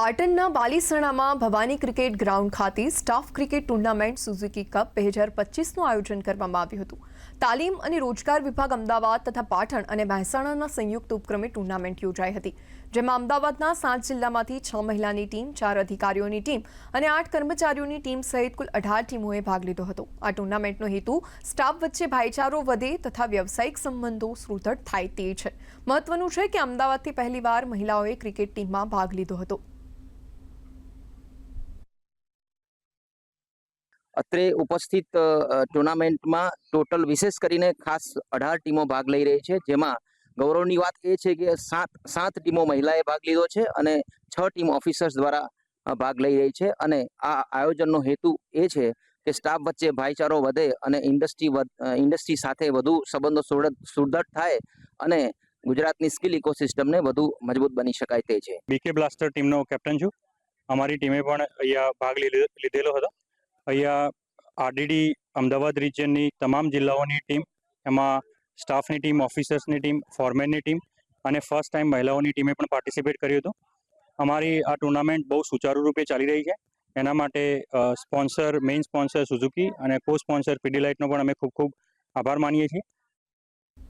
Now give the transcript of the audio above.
પાટણના બાલીસણામાં Bhavani cricket ground ખાતે staff cricket tournament Suzuki cup બે હજાર પચીસનું આયોજન કરવામાં આવ્યું હતું. તાલીમ અને રોજગાર વિભાગ અમદાવાદ તથા પાટણ અને મહેસાણાના સંયુક્ત ઉપક્રમે ટુર્નામેન્ટ યોજાઈ હતી, જેમાં અમદાવાદના સાત જિલ્લામાંથી છ મહિલાની ટીમ, ચાર અધિકારીઓની ટીમ અને આઠ કર્મચારીઓની ટીમ સહિત કુલ અઢાર ટીમોએ ભાગ લીધો હતો. આ ટુર્નામેન્ટનો હેતુ સ્ટાફ વચ્ચે ભાઈચારો વધે તથા વ્યવસાયિક સંબંધો સુદૃઢ થાય તે છે. મહત્વનું છે કે અમદાવાદથી પહેલીવાર મહિલાઓએ ક્રિકેટ ટીમમાં ભાગ લીધો હતો. અત્રે ઉપસ્થિત ટુર્નામેન્ટમાં ટોટલ વિશેષ કરીને ખાસ અઢાર ટીમો ભાગ લઈ રહી છે. જેમાં ગૌરવની વાત એ છે કે સાત સાત ટીમો મહિલાએ ભાગ લીધો છે અને છ ટીમ ઓફિસર્સ દ્વારા ભાગ લઈ રહી છે. અને આ આયોજનનો હેતુ એ છે કે સ્ટાફ વચ્ચે ભાઈચારો વધે અને ઇન્ડસ્ટ્રી ઇન્ડસ્ટ્રી સાથે વધુ સંબંધો સુદૃઢ થાય અને ગુજરાતની સ્કિલ ઇકોસિસ્ટમને વધુ મજબૂત બની શકાય તે છે. બીકે બ્લાસ્ટર ટીમનો કેપ્ટન છું. અમારી ટીમે પણ અહીંયા ભાગ લીધે- લીધેલો હતો. અહીંયા આરડીડી અમદાવાદ રિજિયનની તમામ જિલ્લાઓની ટીમ, એમાં સ્ટાફની ટીમ, ઓફિસર્સની ટીમ, ફોરમેનની ટીમ અને ફર્સ્ટ ટાઈમ મહિલાઓની ટીમે પણ પાર્ટિસિપેટ કર્યું હતું. અમારી આ ટુર્નામેન્ટ બહુ સુચારુ રૂપે ચાલી રહી છે. એના માટે સ્પોન્સર મેઇન સ્પોન્સર સુઝુકી અને કો સ્પોન્સર પીડીલાઇટનો પણ અમે ખૂબ ખૂબ આભાર માનીએ છીએ.